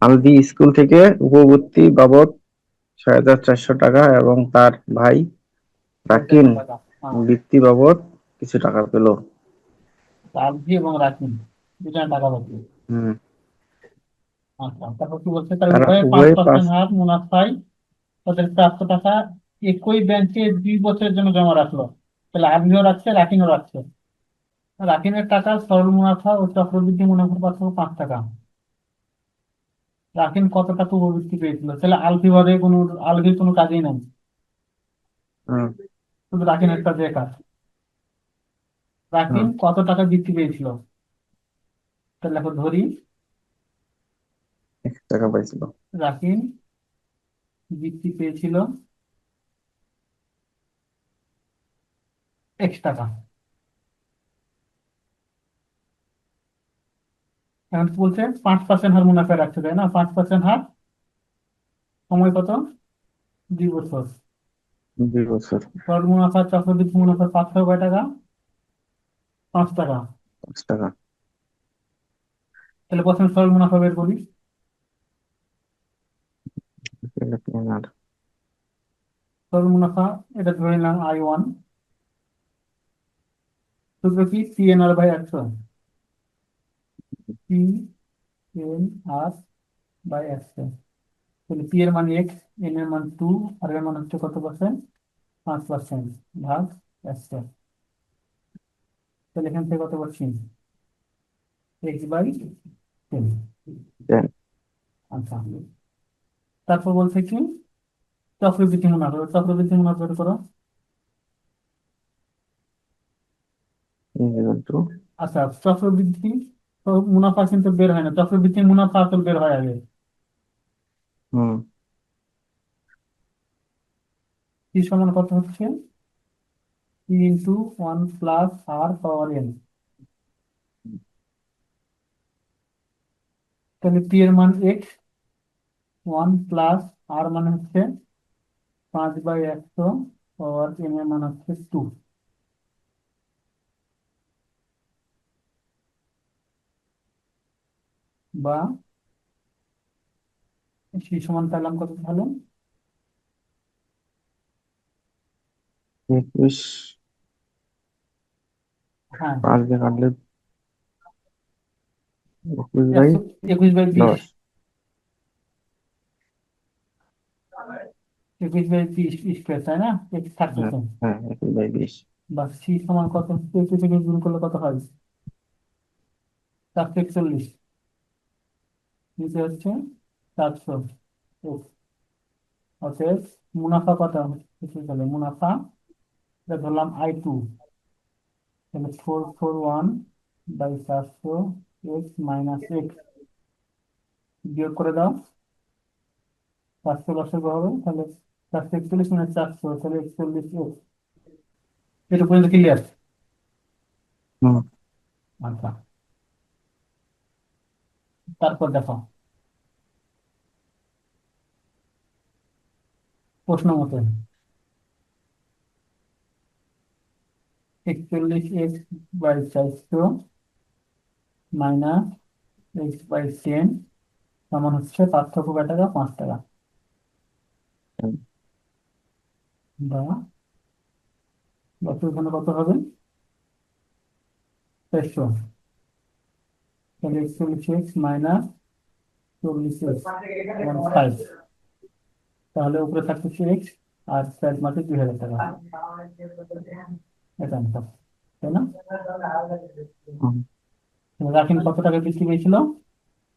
Alvi school থেকে উপবৃত্তি বাবদ ছয় হাজার চারশো টাকা এবং তার ভাই রাকিন বৃত্তি বাবদ কিছু টাকা পেল। আলভি এবং রাকিন দুজনের টাকা হুম। আচ্ছা তারপর কি বলছে? তার তারা উভয়ে পাঁচ পার্সেন্ট হার মুনাফায় তাদের প্রাপ্ত টাকা একই ব্যাংকে দুই বছরের জন্য জমা রাখল। তাহলে রাখছে রাকিনও রাখছে। রাকিনের টাকা সরল মুনাফা ও চক্রবৃদ্ধি মুনাফার পার্থক্য পাঁচ টাকা। রাকিন কত টাকা উপবৃত্তি পেয়েছিল? তাহলে বাদে কোনো আলভির কোনো কাজই নাই। হুম। শুধু রাকিনের কাজে কাজ রাকিন কত টাকা বৃত্তি পেয়েছিল? তাহলে এখন ধরি। এক টাকা পাইছিল। রাকিন বৃত্তি পেয়েছিল। এক্স টাকা। এখন বলছে পাঁচ পার্সেন্ট হার মুনাফা রাখতে তাই না পাঁচ পার্সেন্ট হার সময় কত? দুই বছর। দুই বছর। সরল মুনাফা চক্রবৃদ্ধি মুনাফার পার্থক্য কয় টাকা? পাঁচ টাকা। পাঁচ টাকা। তাহলে প্রথমে সরল মুনাফা বের করি। সরল মুনাফা এটা ধরে নিলাম আই ওয়ান সূত্র কি? পি এন আর বাই একশো। পি এন আর বাই একশো তাহলে পি এর মান এক্স এন এর মান টু আর এর মান হচ্ছে কত পার্সেন্ট পাঁচ পার্সেন্ট ভাগ একশো তাহলে এখান থেকে কত পাচ্ছি? এক্স বাই টেন আচ্ছা। তারপর বলছে কি? চক্রবৃদ্ধি মুনাফা চক্রবৃদ্ধি মুনাফা বের করো। আচ্ছা চক্রবৃদ্ধি তো মুনাফা কিন্তু বের হয় না। চক্রবৃদ্ধি মুনাফা আসল বের হয় আগে। হুম। কি সমান কত হচ্ছে? P into one plus R power N তাহলে পি এর মান এক্স ওয়ান প্লাস আর মানে হচ্ছে পাঁচ বাই একশো পাওয়ার এন এর মান হচ্ছে টু বা সি সমান পেলাম কত তাহলে একুশ হ্যাঁ। পাঁচ দিয়ে কাটলে একুশ বাই একশো একুশ বাই বিশ। একুশ বাই বিশ স্কোয়ার তাই না? এক্স থাকতেছে হ্যাঁ একুশ বাই বিশ। বা সি সমান কত? একুশ গুণ করলে কত হয়? চারশো একচল্লিশ। নিচে হচ্ছে চারশো অতএব মুনাফা কত? তাহলে মুনাফা। এটা ধরলাম আই টু তাহলে ফোর ফোর ওয়ান বাই চারশো এক্স মাইনাস এক্স বিয়োগ করে দাও। চারশো লসগু হবে তাহলে চারশো একচল্লিশ মানে চারশো তাহলে একচল্লিশ এক্স এটা পর্যন্ত ক্লিয়ার আচ্ছা। তারপর দেখো। প্রশ্ন মতে। একচল্লিশ এক্স বাই চারশো মাইনাস এক্স বাই টেন সমান হচ্ছে পার্থক্য কয় টাকা পাঁচ টাকা। বা কত হবে? চারশো তাহলে একচল্লিশ এক্স মাইনাস চল্লিশ এক্স ফাইভ তাহলে উপরে থাকতেছে এক্স আর স্যার মাসে দুই হাজার টাকা। এটা তাই না? হুম। রাখিন কত টাকা বৃষ্টি পেয়েছিল?